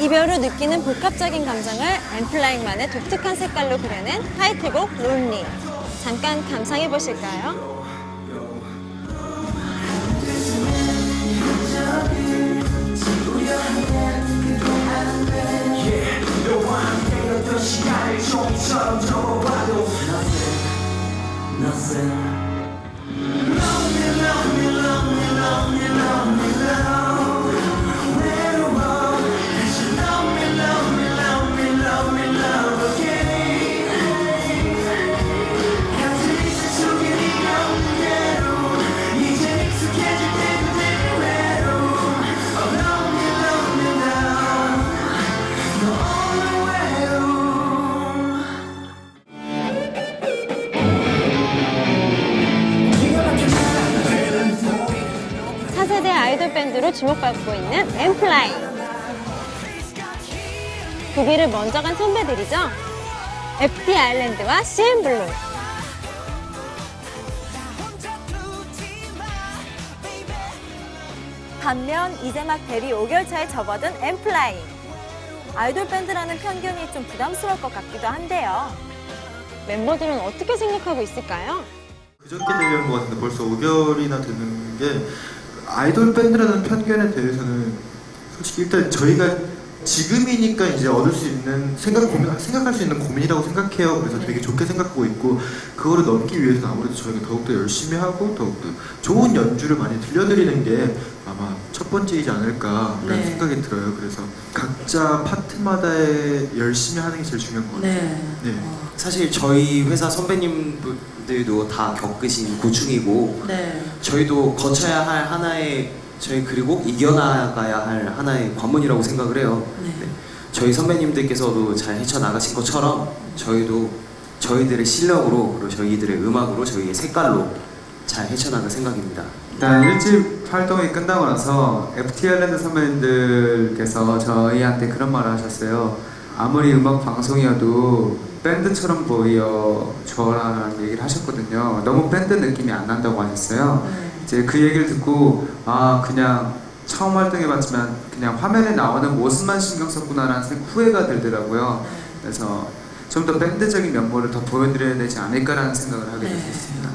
이별을 느끼는 복합적인 감정을 엠플라잉만의 독특한 색깔로 그려낸 타이틀곡 론리. 잠깐 감상해 보실까요? 차세대 아이돌 밴드로 주목받고 있는 엠플라잉. 그 길을 먼저 간 선배들이죠. FT 아일랜드와 CN블루. 반면 이제 막 데뷔 5개월 차에 접어든 엠플라잉. 아이돌 밴드라는 편견이 좀 부담스러울 것 같기도 한데요. 멤버들은 어떻게 생각하고 있을까요? 그저께 데뷔한 것 같은데 벌써 5개월이나 되는 게 아이돌 밴드라는 편견에 대해서는 솔직히 일단 저희가 지금이니까 이제 얻을 수 있는 생각 고민 생각할 수 있는 고민이라고 생각해요. 그래서 되게 좋게 생각하고 있고 그거를 넘기 위해서는 아무래도 저희가 더욱더 열심히 하고 더욱더 좋은 연주를 많이 들려드리는 게 아마 첫 번째이지 않을까라는 네. 생각이 들어요. 그래서 각자 파트마다의 열심히 하는 게 제일 중요한 것 같아요. 네. 네. 어, 사실 저희 회사 선배님들도 다 겪으신 고충이고 네. 저희도 거쳐야 할 하나의 저희 그리고 이겨나가야 할 하나의 관문이라고 생각을 해요. 네. 네. 저희 선배님들께서도 잘 헤쳐나가신 것처럼 저희도 저희들의 실력으로 그리고 저희들의 음악으로 저희의 색깔로 잘 헤쳐나갈 생각입니다. 일단 1집 활동이 끝나고 나서 FT 아일랜드 선배님들께서 저희한테 그런 말을 하셨어요. 아무리 음악 방송이어도 밴드처럼 보여 줘라라는 얘기를 하셨거든요. 너무 밴드 느낌이 안 난다고 하셨어요. 네. 이제 그 얘기를 듣고 아 그냥 처음 활동해봤지만 그냥 화면에 나오는 모습만 신경 썼구나라는 생- 후회가 들더라고요. 그래서 좀 더 밴드적인 면모를 더 보여드려야 되지 않을까라는 생각을 하게 네. 됐습니다.